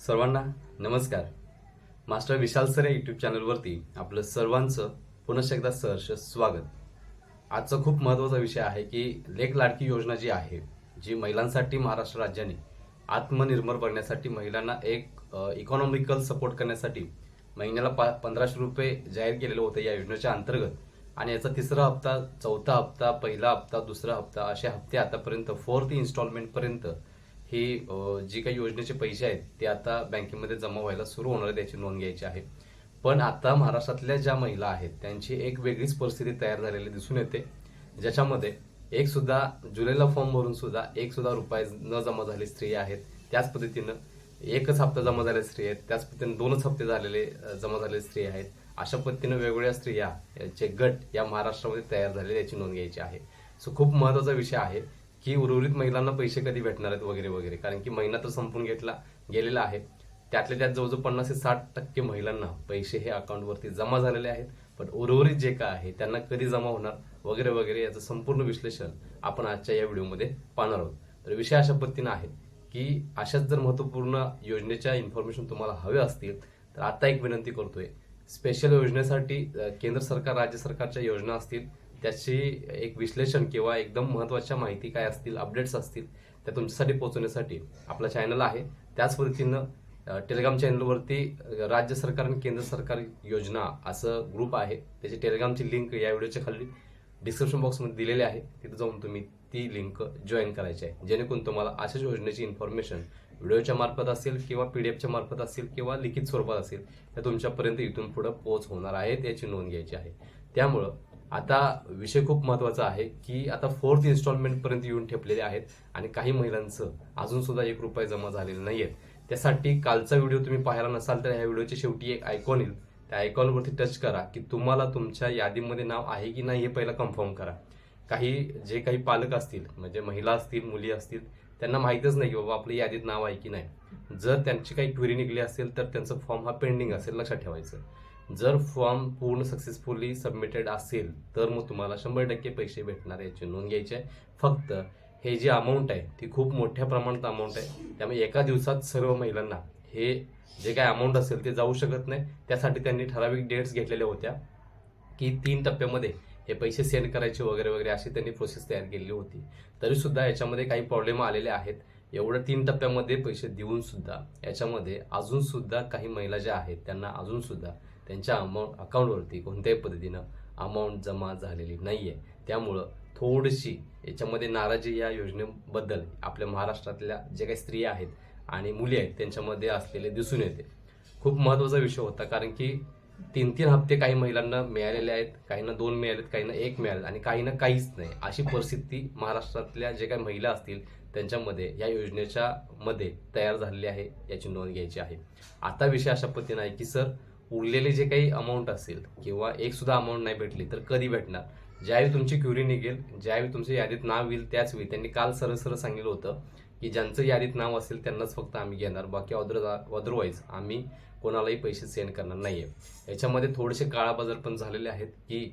सर्वांना नमस्कार. Master Vishal sir या यूट्यूब चॅनलवरती आपलं सर्वांचं पुनश्च एकदा सहर्ष स्वागत. आजचा खूप महत्त्वाचा विषय आहे की लेख लाडकी योजना जी आहे जी महिलांसाठी महाराष्ट्र राज्याने आत्मनिर्भर बनण्यासाठी महिलांना एक इकॉनॉमिकल सपोर्ट करण्यासाठी महिन्याला पा पंधराशे रुपये जाहीर केलेलं होतं या योजनेच्या अंतर्गत. आणि याचा तिसरा हप्ता चौथा हप्ता पहिला हप्ता दुसरा हप्ता असे हप्ते आतापर्यंत फोर्थ इन्स्टॉलमेंटपर्यंत ही जे जी काही योजनेचे पैसे आहेत ते आता बँकेमध्ये जमा व्हायला सुरू होणार आहे त्याची नोंद घ्यायची आहे. पण आता महाराष्ट्रातल्या ज्या महिला आहेत त्यांची एक वेगळीच परिस्थिती तयार झालेली दिसून येते. ज्याच्यामध्ये एक सुद्धा जुलैला फॉर्म भरून सुद्धा एक सुद्धा रुपये न जमा झाले स्त्रिया आहेत त्याच पद्धतीनं एकच हप्ता जमा झाले स्त्री आहेत त्याच पद्धतीने दोनच हप्ते झालेले जमा झालेले स्त्रिया आहेत. अशा पद्धतीनं वेगवेगळ्या स्त्रिया याचे गट या महाराष्ट्रामध्ये तयार झालेले याची नोंद घ्यायची आहे. सो खूप महत्त्वाचा विषय आहे. की उर्वरित महिलांना पैसे कधी भेटणार आहेत वगैरे वगैरे. कारण की महिना तर संपून घेतला गेलेला आहे. त्यातल्या त्यात जवळजवळ पन्नास ते साठ टक्के महिलांना पैसे हे अकाउंटवरती जमा झालेले आहेत. पण उर्वरित जे काय आहे त्यांना कधी जमा होणार वगैरे वगैरे याचं संपूर्ण विश्लेषण आपण आजच्या या व्हिडिओमध्ये पाहणार आहोत. तर विषय अशा पद्धतीनं आहे की अशाच जर महत्त्वपूर्ण योजनेच्या इन्फॉर्मेशन तुम्हाला हव्या असतील तर आता एक विनंती करतोय. स्पेशल योजनेसाठी केंद्र सरकार राज्य सरकारच्या योजना असतील त्याची एक विश्लेषण किंवा एकदम महत्त्वाच्या माहिती काय असतील अपडेट्स असतील त्या तुमच्यासाठी पोहोचवण्यासाठी आपला चॅनल आहे. त्याच पद्धतीनं टेलिग्राम चॅनलवरती राज्य सरकार आणि केंद्र सरकार योजना असं ग्रुप आहे. त्याची टेलिग्रामची लिंक या व्हिडिओच्या खाली डिस्क्रिप्शन बॉक्समध्ये दिलेली आहे. तिथे जाऊन तुम्ही ती लिंक जॉईन करायची आहे. जेणेकरून तुम्हाला अशाच योजनेची इन्फॉर्मेशन व्हिडिओच्या मार्फत असेल किंवा पी डी एफच्या मार्फत असेल किंवा लिखित स्वरूपात असेल त्या तुमच्यापर्यंत इथून पुढे पोहोच होणार आहे याची नोंद घ्यायची आहे. त्यामुळं आता विषय खूप महत्त्वाचा आहे की आता फोर्थ इन्स्टॉलमेंट पर्यंत येऊन ठेपलेले आहेत आणि काही महिलांचं अजून सुद्धा एक रुपये जमा झालेले आहेत त्यासाठी कालचा व्हिडिओ तुम्ही पाहायला नसाल तर ह्या व्हिडिओच्या शेवटी एक आयकॉन येईल. त्या आयकॉनवरती टच करा की तुम्हाला तुमच्या यादीमध्ये नाव आहे की नाही हे पहिला कन्फर्म करा. काही जे काही पालक असतील म्हणजे महिला असतील मुली असतील त्यांना माहीतच नाही की बाबा आपल्या यादीत नाव आहे की नाही. जर त्यांची काही क्वेरी निघली असेल तर त्यांचा फॉर्म हा पेंडिंग असेल लक्षात ठेवायचं. जर फॉर्म पूर्ण सक्सेसफुली सबमिटेड असेल तर मग तुम्हाला शंभर टक्के पैसे भेटणार याची नोंद घ्यायची आहे. फक्त हे जी अमाऊंट आहे ती खूप मोठ्या प्रमाणात अमाऊंट आहे. त्यामुळे एका दिवसात सर्व महिलांना हे जे काय अमाऊंट असेल ते जाऊ शकत नाही. त्यासाठी त्यांनी ठराविक डेट्स घेतलेल्या होत्या की तीन टप्प्यामध्ये हे पैसे सेंड करायचे वगैरे वगैरे अशी त्यांनी प्रोसेस तयार केलेली होती. तरीसुद्धा याच्यामध्ये काही प्रॉब्लेम आलेले आहेत. एवढं तीन टप्प्यामध्ये पैसे देऊन सुद्धा याच्यामध्ये अजूनसुद्धा काही महिला ज्या आहेत त्यांना अजूनसुद्धा त्यांच्या अमाऊंट अकाउंटवरती कोणत्याही पद्धतीनं अमाऊंट जमा झालेली नाही आहे त्यामुळं थोडीशी याच्यामध्ये नाराजी या योजनेबद्दल आपल्या महाराष्ट्रातल्या जे काही स्त्रिया आहेत आणि मुली आहेत त्यांच्यामध्ये असलेले दिसून येते. खूप महत्त्वाचा विषय होता कारण की तीन तीन हप्ते काही महिलांना मिळालेले आहेत काहींना दोन मिळालेत काहींना एक मिळाले आणि काहींना काहीच नाही. अशी परिस्थिती महाराष्ट्रातल्या जे काही महिला असतील त्यांच्यामध्ये या योजनेच्या मध्ये तयार झालेली आहे याची नोंद घ्यायची आहे. आता विषय अशा पद्धतीने आहे की सर उरलेले जे काही अमाऊंट असेल किंवा एक सुद्धा अमाऊंट नाही भेटली तर कधी भेटणार? ज्यावेळी तुमची क्युरी निघेल ज्यावेळी तुमच्या यादीत नाव येईल त्याच वेळी त्यांनी काल सरळ सरळ सांगितलं होतं की ज्यांचं यादीत नाव असेल त्यांनाच फक्त आम्ही घेणार बाकी अदर अदरवाईज आम्ही कोणालाही पैसे सेंड करणार नाही आहे याच्यामध्ये थोडेसे काळाबाजार पण झालेले आहेत की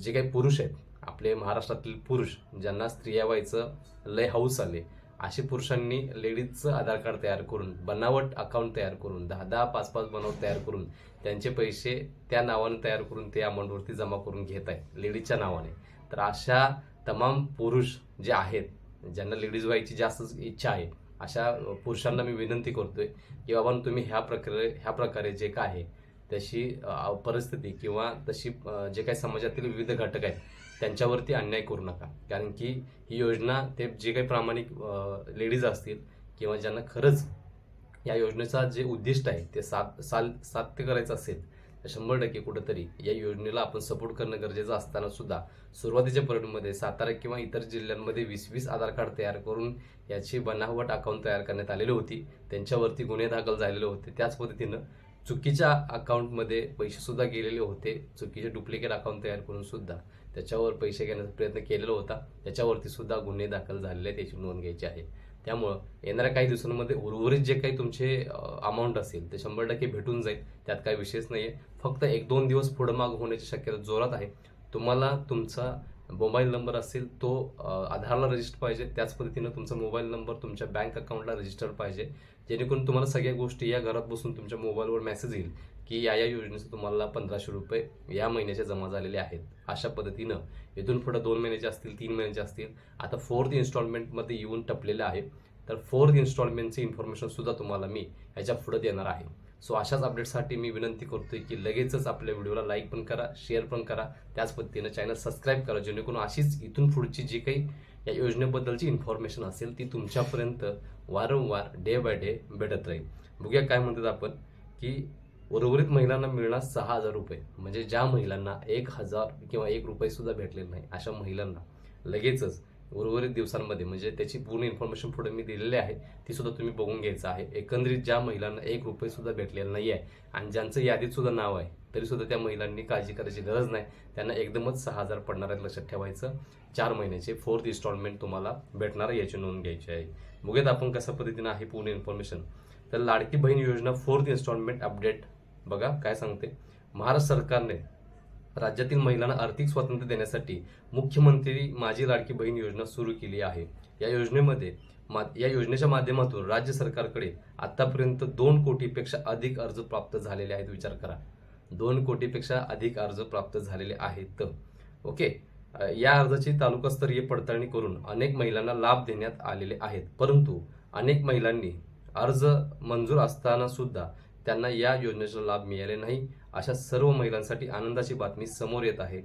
जे काही पुरुष आहेत आपले महाराष्ट्रातील पुरुष ज्यांना स्त्रिया व्हायचं लय हाऊस आले असे पुरुषांनी लेडीजचं आधार कार्ड तयार करून बनावट अकाउंट तयार करून दहा दहा पाच पाच बनावट तयार करून त्यांचे पैसे त्या नावाने तयार करून ते अमाऊंटवरती जमा करून घेत आहे लेडीजच्या नावाने. तर अशा तमाम पुरुष जे आहेत ज्यांना लेडीज व्हायची जास्त इच्छा आहे अशा पुरुषांना मी विनंती करतोय की बाबा तुम्ही ह्या प्रकारे ह्या प्रकारे जे काय आहे तशी परिस्थिती किंवा तशी जे काही समाजातील विविध घटक आहेत त्यांच्यावरती अन्याय करू नका. कारण की ही योजना ते जे काही प्रामाणिक लेडीज असतील किंवा ज्यांना खरंच या योजनेचा जे उद्दिष्ट आहे ते सात साल साध्य करायचं असेल तर शंभर टक्के कुठंतरी या योजनेला आपण सपोर्ट करणं गरजेचं असताना सुद्धा सुरुवातीच्या पिरियडमध्ये सातारा किंवा इतर जिल्ह्यांमध्ये वीस वीस आधार कार्ड तयार करून याची बनावट अकाउंट तयार करण्यात आलेली होती. त्यांच्यावरती गुन्हे दाखल झालेले होते. त्याच पद्धतीनं चुकीच्या अकाउंटमध्ये पैसेसुद्धा गेलेले होते. चुकीचे डुप्लिकेट अकाउंट तयार करून सुद्धा त्याच्यावर पैसे घेण्याचा प्रयत्न केलेला होता. त्याच्यावरती सुद्धा गुन्हे दाखल झालेले आहेत, त्याची नोंद घ्यायची आहे. त्यामुळं येणाऱ्या काही दिवसांमध्ये उर्वरित जे काही तुमचे अमाऊंट असेल ते शंभर टक्के भेटून जाईल. त्यात काही विशेष नाही आहे फक्त एक दोन दिवस पुढं माग होण्याची शक्यता जोरात आहे. तुम्हाला तुमचा मोबाईल नंबर असेल तो आधारला रजिस्टर पाहिजे. त्याच पद्धतीनं तुमचा मोबाईल नंबर तुमच्या बँक अकाउंटला रजिस्टर पाहिजे. जेणेकरून तुम्हाला सगळ्या गोष्टी या घरात बसून तुमच्या मोबाईलवर मेसेज येईल की या या योजनेचं तुम्हाला पंधराशे रुपये या महिन्याचे जमा झालेले आहेत. अशा पद्धतीनं इथून पुढे दोन महिन्याचे असतील तीन महिन्याचे असतील आता फोर्थ इन्स्टॉलमेंटमध्ये येऊन टपलेलं आहे. तर फोर्थ इन्स्टॉलमेंटची इन्फॉर्मेशन सुद्धा तुम्हाला मी ह्याच्या पुढे देणार आहे. सो अशाच अपडेटसाठी मी विनंती करतोय की लगेचच आपल्या व्हिडिओला लाईक पण करा शेअर पण करा. त्याच पद्धतीनं चॅनल सबस्क्राईब करा जेणेकरून अशीच इथून पुढची जी काही या योजनेबद्दलची इन्फॉर्मेशन असेल ती तुमच्यापर्यंत वारंवार डे बाय डे भेटत राहील. बघूया काय म्हणतात आपण की उर्वरित महिलांना मिळणार सहा हजार रुपये. म्हणजे ज्या महिलांना एक हजार किंवा एक रुपये सुद्धा भेटलेले नाही अशा महिलांना लगेचच उर्वरित दिवसांमध्ये म्हणजे त्याची पूर्ण इन्फॉर्मेशन पुढे मी दिलेली आहे ती सुद्धा तुम्ही बघून घ्यायचं आहे. एकंदरीत ज्या महिलांना एक रुपये सुद्धा भेटलेला नाही आहे आणि ज्यांचं यादीत सुद्धा नाव आहे तरी सुद्धा त्या महिलांनी काळजी करायची गरज नाही. त्यांना एकदमच सहा हजार पडणार आहेत लक्षात ठेवायचं. चार महिन्याचे फोर्थ इन्स्टॉलमेंट तुम्हाला भेटणार आहे याची नोंद घ्यायची आहे. बघूयात आपण कशा पद्धतीनं आहे पूर्ण इन्फॉर्मेशन तर लाडकी बहीण योजना फोर्थ इन्स्टॉलमेंट अपडेट बघा काय सांगते. महाराष्ट्र सरकारने राज्यातील महिलांना आर्थिक स्वातंत्र्य देण्यासाठी मुख्यमंत्री माझी लाडकी बहीण योजना सुरू केली आहे. या योजनेमध्ये मा- या योजनेच्या माध्यमातून राज्य सरकारकडे आतापर्यंत दोन कोटीपेक्षा अधिक अर्ज प्राप्त झालेले आहेत. विचार करा. दोन कोटीपेक्षा अधिक अर्ज प्राप्त झालेले आहेत. ओके? या अर्जाची तालुकास्तरीय पडताळणी करून अनेक महिलांना लाभ देण्यात आलेले आहेत. परंतु अनेक महिलांनी अर्ज मंजूर असताना सुद्धा त्यांना या योजनेचा लाभ मिळाले नाही. अशा सर्व महिलांसाठी आनंदाची बातमी समोर येत आहे.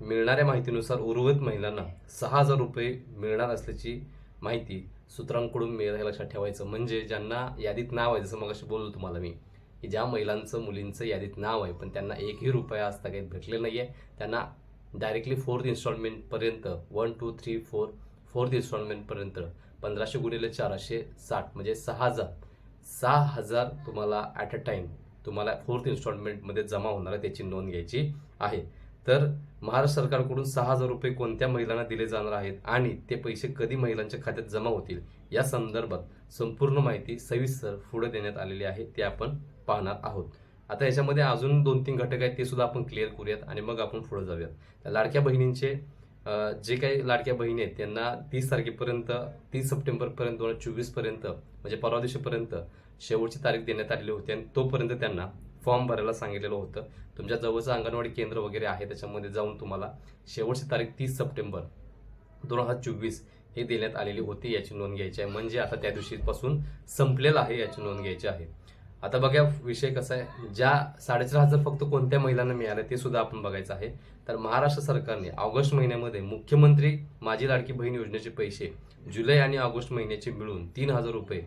मिळणाऱ्या माहितीनुसार उर्वरित महिलांना सहा हजार रुपये मिळणार असल्याची माहिती सूत्रांकडून मिळायला लक्षात ठेवायचं म्हणजे ज्यांना यादीत नाव आहे जसं मग बोललो तुम्हाला मी की ज्या महिलांचं मुलींचं यादीत नाव आहे पण त्यांना एकही रुपया आजता काही भेटले नाही आहे त्यांना directly fourth इन्स्टॉलमेंटपर्यंत one two three four fourth इन्स्टॉलमेंटपर्यंत पंधराशे गुणिले चारशे साठ म्हणजे सहा हजार सहा हजार तुम्हाला ॲट अ टाईम तुम्हाला फोर्थ इन्स्टॉलमेंटमध्ये जमा होणार आहे त्याची नोंद घ्यायची आहे. तर महाराष्ट्र सरकारकडून सहा हजार रुपये कोणत्या महिलांना दिले जाणार आहेत आणि ते पैसे कधी महिलांच्या खात्यात जमा होतील या संदर्भात संपूर्ण माहिती सविस्तर पुढे देण्यात आलेली आहे ते आपण पाहणार आहोत. आता याच्यामध्ये अजून दोन तीन घटक आहेत ते सुद्धा आपण क्लिअर करूयात आणि मग आपण पुढे जाऊयात. तर लाडक्या बहिणींचे जे काही लाडक्या बहिणी आहेत त्यांना तीस तारखेपर्यंत तीस सप्टेंबरपर्यंत दोन हजार चोवीसपर्यंत म्हणजे परवा दिवशीपर्यंत शेवटची तारीख देण्यात आलेली होती आणि तोपर्यंत त्यांना फॉर्म भरायला सांगितलेलं होतं. तुमच्या जवळचं अंगणवाडी केंद्र वगैरे आहे त्याच्यामध्ये जाऊन तुम्हाला शेवटची तारीख तीस सप्टेंबर दोन हजार चोवीस हे देण्यात आलेली होती याची नोंद घ्यायची आहे. म्हणजे आता त्या दिवशीपासून संपलेलं आहे याची नोंद घ्यायची आहे. आता बघा विषय कसा आहे. ज्या साडेचार हजार फक्त कोणत्या महिलांना मिळाले ते सुद्धा आपण बघायचं आहे. तर महाराष्ट्र सरकारने ऑगस्ट महिन्यामध्ये मुख्यमंत्री माझी लाडकी बहीण योजनेचे पैसे जुलै आणि ऑगस्ट महिन्याचे मिळून तीन हजार रुपये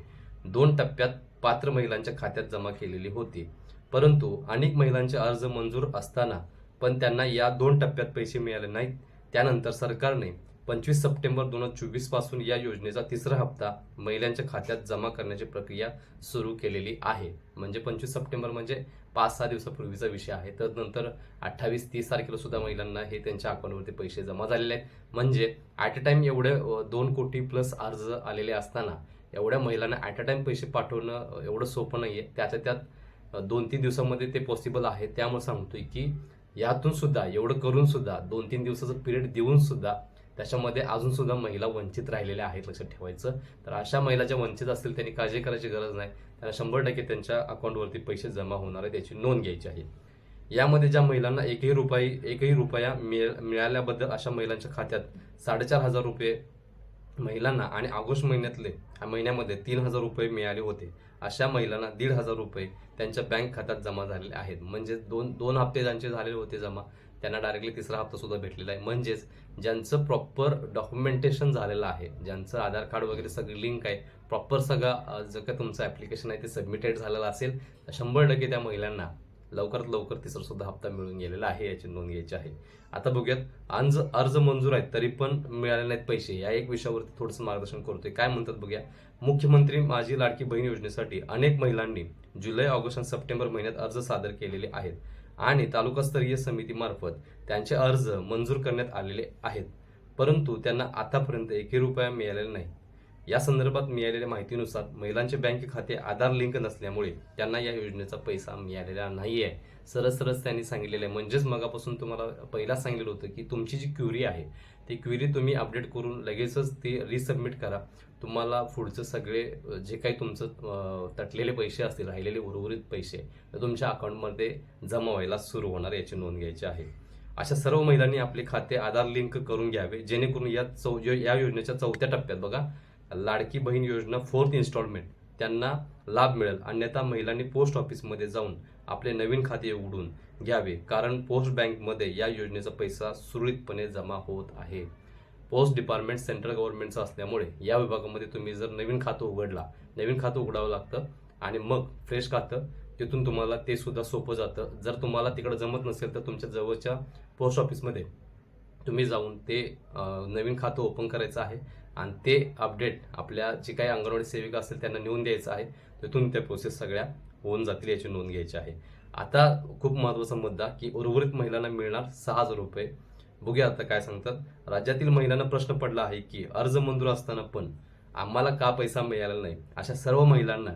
दोन टप्प्यात पात्र महिलांच्या खात्यात जमा केलेली होती. परंतु अनेक महिलांचे अर्ज मंजूर असताना पण त्यांना या दोन टप्प्यात पैसे मिळाले नाहीत. त्यानंतर सरकारने पंचवीस सप्टेंबर दोन हजार चोवीसपासून या योजनेचा तिसरा हप्ता महिलांच्या खात्यात जमा करण्याची प्रक्रिया सुरू केलेली आहे. म्हणजे पंचवीस सप्टेंबर म्हणजे पाच सहा दिवसापूर्वीचा विषय आहे. तर नंतर अठ्ठावीस तीस तारखेला सुद्धा महिलांना हे त्यांच्या अकाउंटवरती पैसे जमा झालेले आहेत. म्हणजे ॲट अ टाइम एवढे दोन कोटी प्लस अर्ज आलेले असताना एवढ्या महिलांना ॲट अ टाइम पैसे पाठवणं एवढं सोपं नाही आहे त्याच्या त्यात दोन तीन दिवसामध्ये ते पॉसिबल आहे. त्यामुळे सांगतोय की यातून सुद्धा एवढं करून सुद्धा दोन तीन दिवसाचं पिरियड देऊन सुद्धा त्याच्यामध्ये अजून सुद्धा महिला वंचित राहिलेल्या आहेत लक्षात ठेवायचं. तर अशा महिला ज्या वंचित असतील त्यांनी काळजी करायची गरज नाही. त्यांना शंभर टक्के त्यांच्या अकाउंटवरती पैसे जमा होणार आहे त्याची नोंद घ्यायची आहे. यामध्ये ज्या महिलांना एकही रुपये एकही रुपया मिळ- मिळाल्याबद्दल अशा महिलांच्या खात्यात साडेचार हजार रुपये महिलांना आणि ऑगस्ट महिन्यातले महिन्यामध्ये तीन हजार रुपये मिळाले होते. अशा महिलांना दीड हजार रुपये त्यांच्या बँक खात्यात जमा झालेले आहेत. म्हणजे दोन दोन हप्ते ज्यांचे झालेले होते जमा त्यांना डायरेक्टली तिसरा हप्ता सुद्धा भेटलेला आहे. म्हणजेच ज्यांचं प्रॉपर डॉक्युमेंटेशन झालेलं आहे ज्यांचं आधार कार्ड वगैरे सगळं लिंक आहे प्रॉपर सगळं जर का तुमचं ऍप्लिकेशन आहे ते सबमिटेड झालेलं असेल तर शंभर टक्के त्या महिलांना लवकरात लवकर तिसरा सुद्धा हप्ता मिळून गेलेला आहे याची नोंद घ्यायची आहे. आता बघूयात अर्ज अर्ज मंजूर आहेत तरी पण मिळाले नाहीत पैसे. या एक विषयावरती थोडंसं मार्गदर्शन करतोय. काय म्हणतात बघूया मुख्यमंत्री माझी लाडकी बहीण योजनेसाठी अनेक महिलांनी जुलै ऑगस्ट आणि सप्टेंबर महिन्यात अर्ज सादर केलेले आहेत आणि तालुकास्तरीय समितीमार्फत त्यांचे अर्ज मंजूर करण्यात आलेले आहेत. परंतु त्यांना आतापर्यंत एकही रुपया मिळालेला नाही. या संदर्भात मिळालेल्या माहितीनुसार महिलांचे बँक खाते आधार लिंक नसल्यामुळे त्यांना या योजनेचा पैसा मिळालेला नाही आहे सरस सरस त्यांनी सांगितलेलं आहे. म्हणजेच मगापासून तुम्हाला पहिला सांगितलं होतं की तुमची जी क्युरी आहे ती क्युरी तुम्ही अपडेट करून लगेचच ती रिसबमिट करा. तुम्हाला पुढचं सगळे जे काही तुमचं तटलेले पैसे असतील राहिलेले उर्वरित पैसे तर तुमच्या अकाउंटमध्ये जमा व्हायला सुरू होणार याची नोंद घ्यायची आहे. अशा सर्व महिलांनी आपले खाते आधार लिंक करून घ्यावे जेणेकरून या चौ या योजनेच्या चौथ्या टप्प्यात बघा लाडकी बहीण योजना फोर्थ इन्स्टॉलमेंट त्यांना लाभ मिळेल. अन्यथा महिलांनी पोस्ट ऑफिसमध्ये जाऊन आपले नवीन खाते उघडून घ्यावे. कारण पोस्ट बँकमध्ये या योजनेचा पैसा सुरळीतपणे जमा होत आहे. पोस्ट डिपार्टमेंट सेंट्रल गव्हर्नमेंटचं असल्यामुळे या विभागामध्ये तुम्ही जर नवीन खातं उघडला नवीन खातं उघडावं लागतं आणि मग फ्रेश खातं तिथून तुम्हाला ते सुद्धा सोपं जातं. जर तुम्हाला तिकडं जमत नसेल तर तुमच्या जवळच्या पोस्ट ऑफिसमध्ये तुम्ही जाऊन ते नवीन खातं ओपन करायचं आहे. आणि ते अपडेट आपल्या जे काही अंगणवाडी सेविका असेल त्यांना नेऊन द्यायचं आहे. तिथून त्या प्रोसेस सगळ्या होऊन जातील याची नोंद घ्यायची आहे. आता खूप महत्त्वाचा मुद्दा की उर्वरित महिलांना मिळणार सहा हजार रुपये. बघूया आता काय सांगतात. राज्यातील महिलांना प्रश्न पडला आहे की अर्ज मंजूर असताना पण आम्हाला का पैसा मिळाला नाही? अशा सर्व महिलांना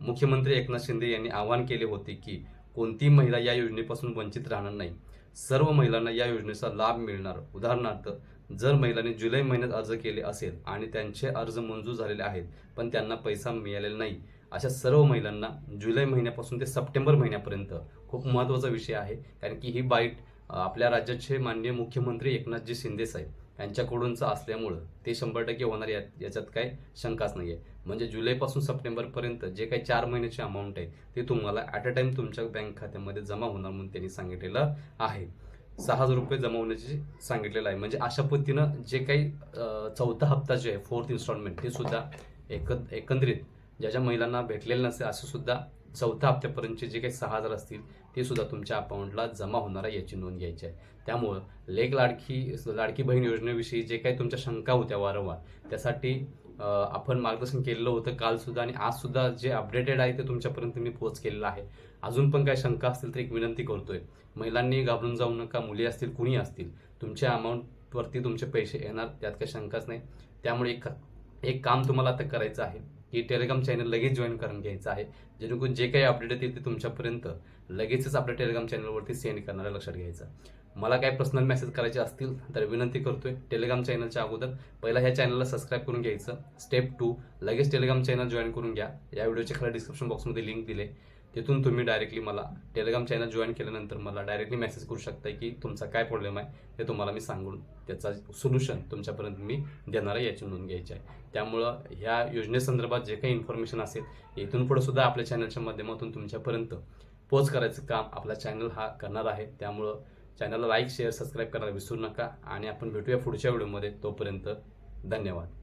मुख्यमंत्री एकनाथ शिंदे यांनी आवाहन केले होते की कोणतीही महिला या योजनेपासून वंचित राहणार नाही. सर्व महिलांना या योजनेचा लाभ मिळणार. उदाहरणार्थ जर महिलांनी जुलै महिन्यात अर्ज केले असेल आणि त्यांचे अर्ज मंजूर झालेले आहेत पण त्यांना पैसा मिळालेला नाही अशा सर्व महिलांना जुलै महिन्यापासून ते सप्टेंबर महिन्यापर्यंत खूप महत्त्वाचा विषय आहे. कारण की ही बाईट आपल्या राज्याचे माननीय मुख्यमंत्री एकनाथजी शिंदे साहेब यांच्याकडूनच असल्यामुळं ते शंभर टक्के होणार या याच्यात काही शंकाच नाही आहे म्हणजे जुलैपासून सप्टेंबरपर्यंत जे काही चार महिन्याची अमाऊंट आहे ते तुम्हाला ॲट अ टाईम तुमच्या बँक खात्यामध्ये जमा होणार म्हणून त्यांनी सांगितलेलं आहे. सहा हजार रुपये जमवण्याचे सांगितलेलं आहे. म्हणजे अशा पद्धतीनं जे काही चौथा हप्ता जे आहे फोर्थ इन्स्टॉलमेंट ते सुद्धा एक एकंदरीत ज्या ज्या महिलांना भेटलेलं नसेल असं सुद्धा चौथ्या हप्त्यापर्यंतचे जे काही सहा हजार असतील ते सुद्धा तुमच्या अकाउंटला जमा होणार आहे याची नोंद घ्यायची आहे. त्यामुळं लेख लाडकी लाडकी बहीण योजनेविषयी जे काही तुमच्या शंका होत्या वारंवार त्यासाठी आपण मार्गदर्शन केलेलं होतं काल सुद्धा आणि आज सुद्धा जे अपडेटेड आहे ते तुमच्यापर्यंत मी पोच केलेलं आहे. अजून पण काही शंका असतील तर एक विनंती करतोय. महिलांनी घाबरून जाऊ नका मुली असतील कुणी असतील. तुमच्या अमाऊंटवरती तुमचे पैसे येणार त्यात काही शंकाच नाही. त्यामुळे एक एक काम तुम्हाला आता करायचं आहे की टेलिग्राम चॅनल लगेच जॉईन करून घ्यायचं आहे. जेणेकरून जे काही अपडेट येतील ते तुमच्यापर्यंत लगेचच आपल्या टेलिग्राम चॅनलवरती सेंड करणाऱ्या लक्षात घ्यायचं. मला काही पर्सनल मेसेज करायचे असतील तर विनंती करतोय टेलिग्राम चॅनलच्या अगोदर पहिला ह्या चॅनलला सबस्क्राईब करून घ्यायचं. स्टेप टू लगेच टेलिग्राम चॅनल जॉईन करून घ्या. या व्हिडिओच्या खाली डिस्क्रिप्शन बॉक्समध्ये लिंक दिले. तिथून तुम्ही डायरेक्टली मला टेलिग्राम चॅनल जॉईन केल्यानंतर मला डायरेक्टली मेसेज करू शकता की तुमचा काय प्रॉब्लेम आहे ते तुम्हाला मी सांगून त्याचा सोल्युशन तुमच्यापर्यंत मी देणार आहे याची नोंद घ्यायची आहे. त्यामुळं ह्या योजनेसंदर्भात जे काही इन्फॉर्मेशन असेल इथून पुढे सुद्धा आपल्या चॅनलच्या माध्यमातून तुमच्यापर्यंत पोच करायचं काम आपला चॅनल हा करणार आहे. त्यामुळं चॅनलला लाईक शेअर सबस्क्राईब करायला विसरू नका. आणि आपण भेटूया पुढच्या व्हिडिओमध्ये तोपर्यंत धन्यवाद.